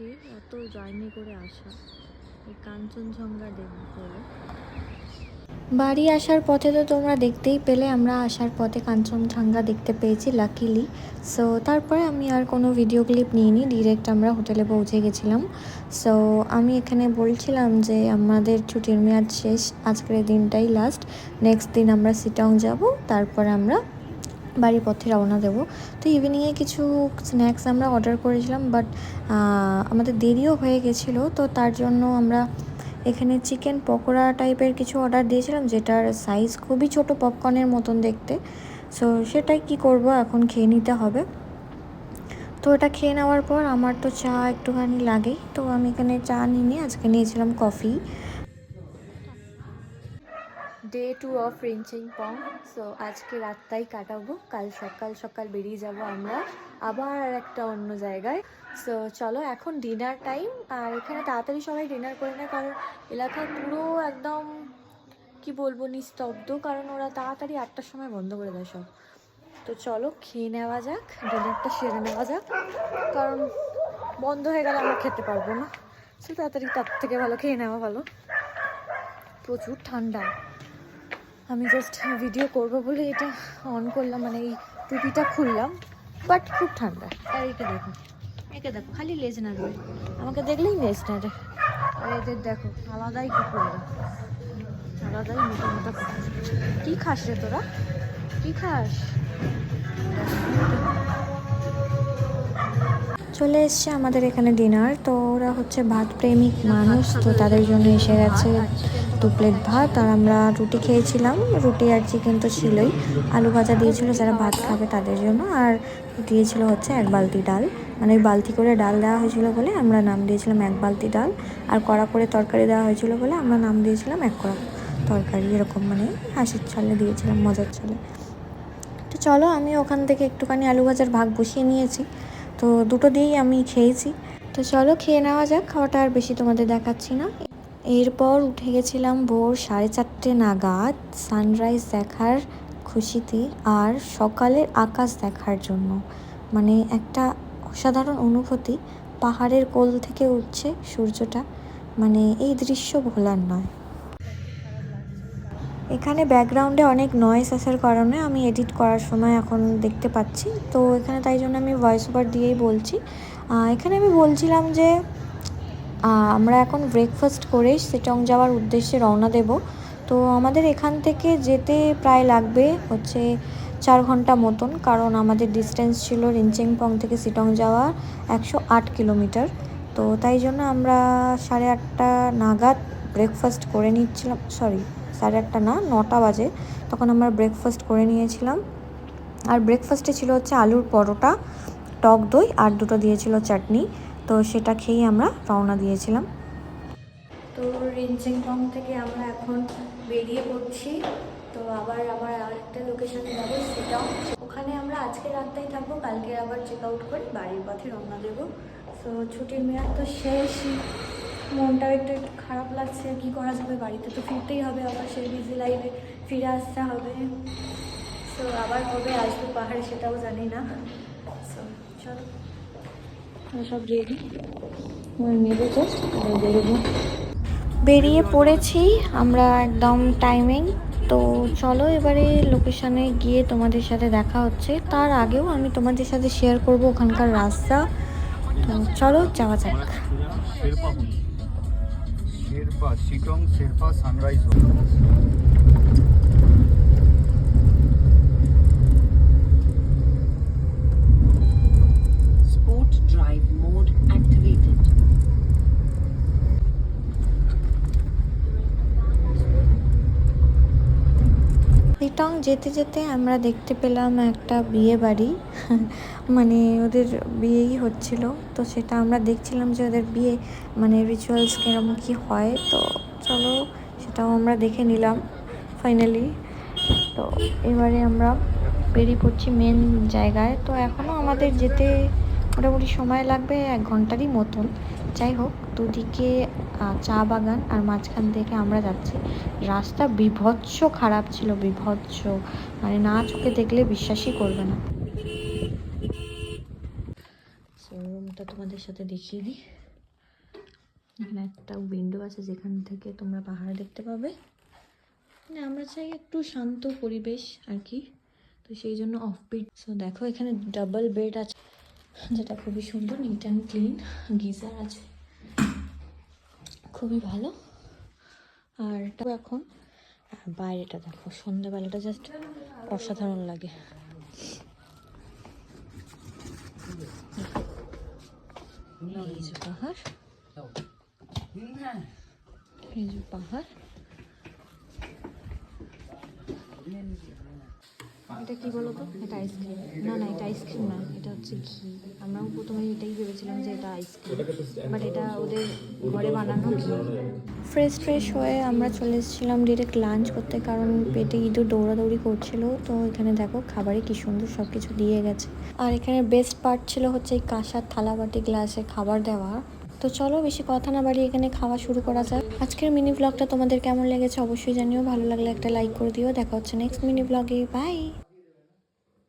থেকে এত জার্নি করে আসা। এই কাঞ্চনজঙ্ঘা দেখব বাড়ি আসার পথে তো তোমরা দেখতেই পেলে, আমরা আসার পথে কাঞ্চনজঙ্ঘা দেখতে পেয়েছি লাকিলি সো তারপরে আমি আর কোনো ভিডিও ক্লিপ নিইনি ডিরেক্ট আমরা হোটেলে পৌঁছে গেছিলাম। সো আমি এখানে বলছিলাম যে, আমাদের ছুটির মেয়াদ শেষ, আজকের দিনটাই লাস্ট নেক্সট দিন আমরা সিটং যাব, তারপর আমরা বাড়ির পথে রওনা দেবো। তো ইভিনিংয়ে কিছু স্ন্যাক্স আমরা অর্ডার করেছিলাম বাট আমাদের দেরিও হয়ে গেছিল। তো তার জন্য আমরা এখানে চিকেন পকোড়া টাইপের কিছু অর্ডার দিয়েছিলাম, যেটার সাইজ খুবই ছোট পপকর্নের মতন দেখতে। সো সেটাই কি করব এখন খেয়ে নিতে হবে। তো এটা খেয়ে নেওয়ার পর আমার তো চা একটুখানি লাগেই। তো আমি এখানে চা নিয়ে আজকে নিয়েছিলাম coffee day two of Rinchenpong so আজকে রাতটাই কাটাবো। কাল সকাল সকাল বেরিয়ে যাব আমরা আবার আর একটা অন্য জায়গায়। সো চলো এখন ডিনার টাইম আর এখানে তাড়াতাড়ি সবাই ডিনার করে নেয়, কারণ এলাকা পুরো একদম, কি বলব, নিস্তব্ধ। কারণ ওরা তাড়াতাড়ি আটটার সময় বন্ধ করে দেয় সব। তো চলো খেয়ে নেওয়া যাক ডিনারটা সেরে নেওয়া যাক। কারণ বন্ধ হয়ে গেলে আমরা খেতে পারব না। সে তাড়াতাড়ি তার থেকে ভালো, খেয়ে নেওয়া ভালো। প্রচুর ঠান্ডা। আমি জাস্ট ভিডিও করব বলে এটা অন করলাম মানে এই টুপিটা খুললাম বাট খুব ঠান্ডা। আর একে দেখো একে দেখো খালি লেজ না দেবে আমাকে দেখলেই লেজ না রে আর এদের দেখো আলাদাই কুকুর এরা আলাদাই মোটা মোটা কী খাস রে তোরা? কী খাস? চলে এসছে আমাদের এখানে ডিনার তো ওরা হচ্ছে ভাত প্রেমিক মানুষ তো তাদের জন্য এসে গেছে। দু প্লেট ভাত আর আমরা রুটি খেয়েছিলাম। রুটি আর চিকেন তো ছিলই। আলু ভাজা দিয়েছিল, যারা ভাত খাবে তাদের জন্য। আর দিয়েছিল হচ্ছে এক বালতি ডাল। মানে ওই বালতি করে ডাল দেওয়া হয়েছিল বলে আমরা নাম দিয়েছিলাম এক বালতি ডাল। আর কড়া করে তরকারি দেওয়া হয়েছিল বলে আমরা নাম দিয়েছিলাম এক কড়া তরকারি। এরকম মানে হাসির ছলে দিয়েছিলাম, মজার ছলে তো চলো, আমি ওখান থেকে একটুখানি আলু ভাজার ভাগ বসিয়ে নিয়েছি। তো দুটো দিয়েই আমি খেয়েছি। তো চলো, খেয়ে নেওয়া যাক। খাওয়াটা আর বেশি তোমাদের দেখাচ্ছি না। এরপর উঠে গেছিলাম ভোর সাড়ে চারটে নাগাদ, সানরাইজ দেখার খুশিতে আর সকালের আকাশ দেখার জন্য। মানে একটা অসাধারণ অনুভূতি, পাহাড়ের কোল থেকে উঠছে সূর্যটা। মানে এই দৃশ্য ভোলার নয়। এখানে ব্যাকগ্রাউন্ডে অনেক নয়েস আসার কারণে আমি এডিট করার সময় এখন দেখতে পাচ্ছি। তো এখানে তাই জন্য আমি ভয়েস ওভার দিয়েই বলছি। এখানে আমি বলছিলাম যে আমরা এখন ব্রেকফাস্ট করে সিটং যাওয়ার উদ্দেশ্যে রওনা দেব। তো আমাদের এখান থেকে যেতে প্রায় লাগবে হচ্ছে চার ঘণ্টা মতন, কারণ আমাদের ডিস্টেন্স ছিল রিনচেংপং থেকে সিটং যাওয়া একশো আট কিলোমিটার। তো তাই জন্য আমরা সাড়ে আটটা নাগাদ ব্রেকফাস্ট করে নিচ্ছিলাম সরি সাড়ে আটটা না, নটা বাজে, তখন আমরা ব্রেকফাস্ট করে নিয়েছিলাম। আর ব্রেকফাস্টে ছিল হচ্ছে আলুর পরোটা, টক দই আর দুটো দিয়েছিল চাটনি। তো সেটা খেয়েই আমরা রওনা দিয়েছিলাম। তো রিনচেংটং থেকে আমরা এখন বেরিয়ে পড়ছি। তো আবার আবার আরেকটা লোকেশনে যাব, সেটাও। ওখানে আমরা আজকে রাতটাই থাকব কালকে আবার চেক আউট করে বাড়ির পথে রওনা দেবো। তো ছুটির মেয়াদ তো শেষই মনটাও একটু একটু খারাপ লাগছে, কি করা যাবে? বাড়িতে তো ফিরতেই হবে, আবার সেই বিজি লাইফে ফিরে আসতে হবে। তো আবার কবে আসব পাহাড়ে সেটাও জানি না। সো চলো। আমরা সব রেডি নেব জাস্ট বেরোবো। বেরিয়ে পড়েছি আমরা একদম টাইমিং তো চলো এবারে লোকেশনে গিয়ে তোমাদের সাথে দেখা হচ্ছে। তার আগেও আমি তোমাদের সাথে শেয়ার করব ওখানকার রাস্তা। তো চলো যাওয়া যাক। শেরপা সানরাইজ লিটং যেতে যেতে আমরা দেখতে পেলাম একটা বিয়ে বাড়ি। মানে ওদের বিয়েই হচ্ছিল। তো সেটা আমরা দেখছিলাম যে ওদের বিয়ে মানে রিচুয়ালস কীরকম কী হয়। তো চলো সেটাও আমরা দেখে নিলাম ফাইনালি তো এবারে আমরা বেরিয়ে পড়ছি মেন জায়গায়। তো এখনও আমাদের যেতে মোটামুটি সময় লাগবে এক ঘন্টারই মতন। যাই হোক, দুদিকে চা বাগান আর মাঝখান থেকে আমরা যাচ্ছি। রাস্তা বিভৎস খারাপ ছিল, বিভৎস। মানে না চোখে দেখলে বিশ্বাসই করবে না। রুমটা তোমাদের সাথে দেখিয়ে দিই। এখানে একটা উইন্ডো আছে যেখান থেকে তোমরা পাহাড় দেখতে পাবে। মানে আমরা চাই একটু শান্ত পরিবেশ আর কি। তো সেই জন্য অফবিট সো দেখো এখানে ডাবল বেড আছে, যেটা খুবই সুন্দর নিট অ্যান্ড ক্লিন গিজার আছে। খুবই ভালো। আর এখন বাইরেটা দেখো সন্ধ্যাবেলাটা জাস্ট অসাধারণ লাগে। পাহাড়। পাহাড়। এটা কি বলো তো এটা আইসক্রিম না না এটা আইসক্রিম না এটা হচ্ছে ঘি। আমরাও প্রথমে এটাই ভেবেছিলাম যে এটা আইসক্রিম বাট এটা ওদের ঘরে বানানো ঘি। ফ্রেশ ফ্রেশ হয়ে আমরা চলে এসেছিলাম ডিরেক্ট লাঞ্চ করতে কারণ পেটে ইঁদুর দৌড়াদৌড়ি করছিল। তো এখানে দেখো খাবারে কি সুন্দর সব কিছু দিয়ে গেছে। আর এখানে বেস্ট পার্ট ছিল হচ্ছে এই কাঁসার থালা বাটি গ্লাসে খাবার দেওয়া। তো চলো বেশি কথা না বাড়ি এখানে খাওয়া শুরু করা যাক। আজকের মিনি ব্লগটা তোমাদের কেমন লেগেছে অবশ্যই জানিও। ভালো লাগলে একটা লাইক করে দিও। দেখা হচ্ছে নেক্সট মিনি ব্লগে বাই